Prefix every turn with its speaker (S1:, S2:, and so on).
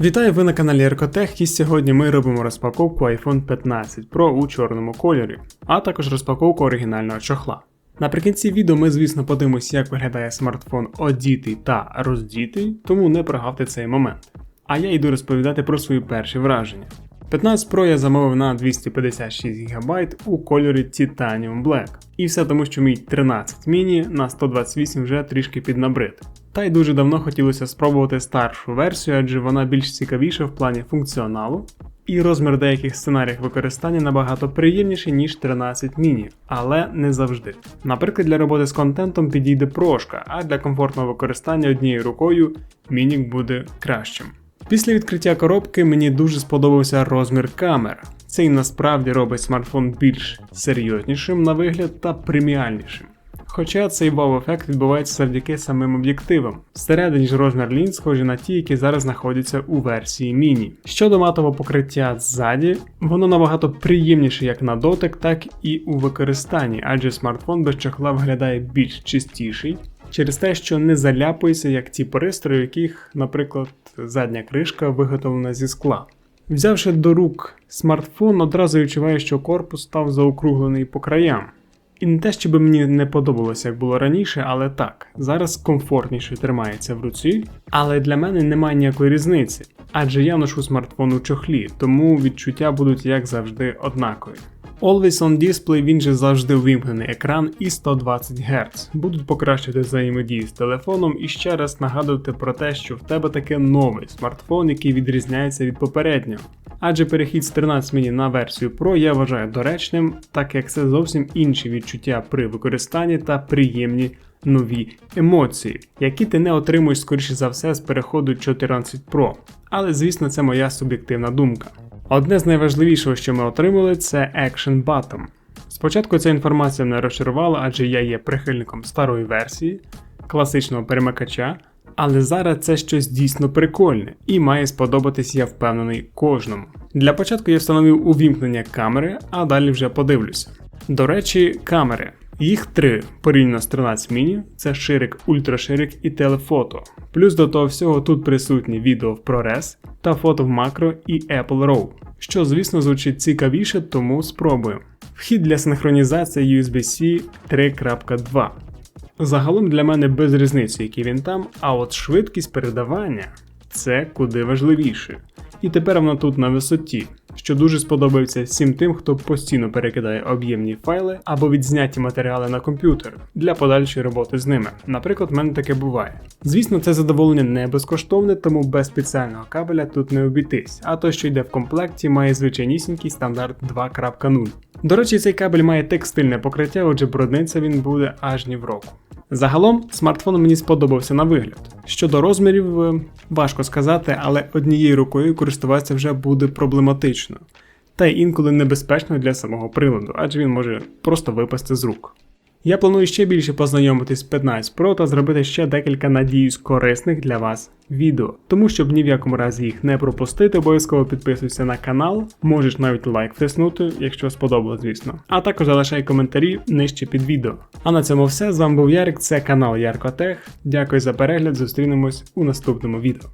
S1: Вітаю ви на каналі Еркотех і сьогодні ми робимо розпаковку iPhone 15 Pro у чорному кольорі, а також розпаковку оригінального чохла. Наприкінці відео ми, звісно, подивимося, як виглядає смартфон одітий та роздітий, тому не прогавте цей момент. А я йду розповідати про свої перші враження. 15 Pro я замовив на 256 ГБ у кольорі Titanium Black. І все тому, що мій 13 міні на 128 вже трішки піднабрид. Та й дуже давно хотілося спробувати старшу версію, адже вона більш цікавіша в плані функціоналу, і розмір деяких сценаріїв використання набагато приємніший, ніж 13 міні, але не завжди. Наприклад, для роботи з контентом підійде прошка, а для комфортного використання однією рукою мінік буде кращим. Після відкриття коробки мені дуже сподобався розмір камер. Цей насправді робить смартфон більш серйознішим на вигляд та преміальнішим. Хоча цей вау-ефект відбувається завдяки самим об'єктивам. Всередині ж розмір лінз схожі на ті, які зараз знаходяться у версії міні. Щодо матового покриття ззаді, воно набагато приємніше як на дотик, так і у використанні, адже смартфон без чохла виглядає більш чистіший. Через те, що не заляпується, як ті пристрої, яких, наприклад, задня кришка виготовлена зі скла. Взявши до рук смартфон, одразу відчуваю, що корпус став заокруглений по краям. І не те, щоб мені не подобалося, як було раніше, але так, зараз комфортніше тримається в руці, але для мене немає ніякої різниці, адже я ношу смартфон у чохлі, тому відчуття будуть як завжди однакові. Always on Display він же завжди увімкнений екран і 120 Гц. Будуть покращити взаємодію з телефоном і ще раз нагадувати про те, що в тебе таке новий смартфон, який відрізняється від попереднього. Адже перехід з 13 мені на версію Pro я вважаю доречним, так як це зовсім інші відчуття при використанні та приємні нові емоції, які ти не отримуєш скоріше за все з переходу 14 Pro. Але звісно, це моя суб'єктивна думка. Одне з найважливішого, що ми отримали, це Action Button. Спочатку ця інформація мене розчарувала, адже я є прихильником старої версії, класичного перемикача, але зараз це щось дійсно прикольне і має сподобатись, я впевнений, кожному. Для початку я встановив увімкнення камери, а далі вже подивлюся. До речі, камери. Їх три порівняно з 13 міні це ширик, ультраширик і телефото. Плюс до того всього тут присутні відео в ProRes та фото в макро і Apple RAW, що звісно звучить цікавіше, тому спробуємо. Вхід для синхронізації USB-C 3.2. Загалом для мене без різниці, який він там, а от швидкість передавання це куди важливіше. І тепер вона тут на висоті, що дуже сподобається всім тим, хто постійно перекидає об'ємні файли або відзняті матеріали на комп'ютер для подальшої роботи з ними. Наприклад, в мене таке буває. Звісно, це задоволення не безкоштовне, тому без спеціального кабеля тут не обійтись, а то, що йде в комплекті, має звичайнісінький стандарт 2.0. До речі, цей кабель має текстильне покриття, отже, брудниця він буде аж ні в року. Загалом, смартфон мені сподобався на вигляд. Щодо розмірів, е, важко сказати, але однією рукою користуватися вже буде проблематично, та й інколи небезпечно для самого приладу, адже він може просто випасти з рук. Я планую ще більше познайомитись з 15 Pro та зробити ще декілька, надіюсь, корисних для вас відео. Тому, щоб ні в якому разі їх не пропустити, обов'язково підписуйся на канал, можеш навіть лайк втиснути, якщо сподобалось, звісно. А також залишай коментарі нижче під відео. А на цьому все. З вами був Ярик, це канал Яркотех. Дякую за перегляд, зустрінемось у наступному відео.